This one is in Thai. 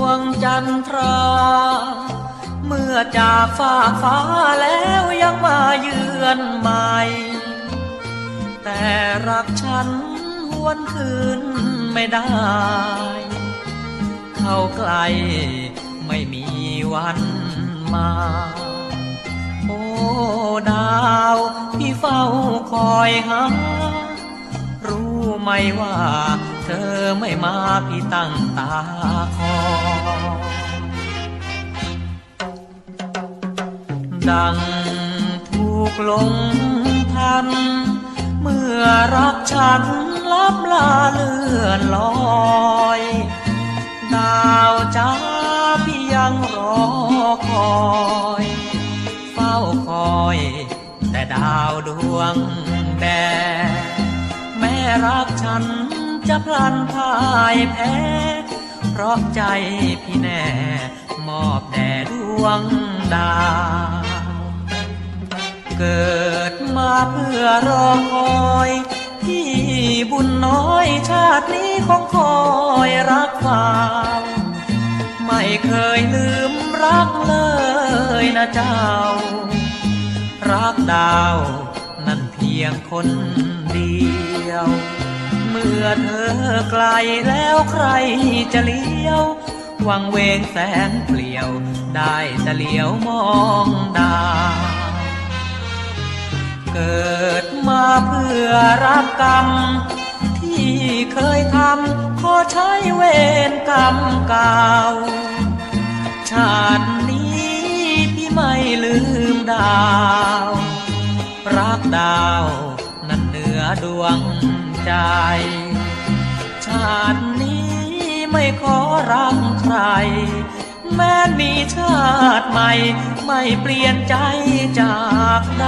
วงจันทรา เมื่อจากฝากฟ้าแล้วยังมาเยือนใหม่ แต่รักฉันหวนคืนไม่ได้ เข้าใกล้ไม่มีวันมา โอ้ดาวที่เฝ้าคอยหา รู้ไหมว่าเธอไม่มาพี่ตั้งตาคอ ดังถูกลงทัน เมื่อรักฉันลับลาเลื่อนลอย ดาวจ้าพี่ยังรอคอย เฝ้าคอย แต่ดาวดวงแดงแม่รักฉันจะพลันพ่ายแพ้ เพราะใจพี่แน่ มอบแด่ดวงดาว เกิดมาเพื่อรอคอยพี่บุญน้อยชาตินี้ของคอยรักฟาวไม่เคยลืมรักเลยนะเจ้า รักดาวนั่นเพียงคนเดียว เมื่อเธอไกลแล้วใครจะเลี้ยว วังเวงแสนเปลี่ยว ได้แต่เลี้ยวมองดาว เพื่อรับกรรม ที่เคยทำขอใช้เวรกรรมเก่า ชาตินี้พี่ไม่ลืมดาว รักดาวนั้นเหนือดวงใจ ชาตินี้ไม่ขอรักใคร แม้มีชาติใหม่ ไม่เปลี่ยนใจจากดา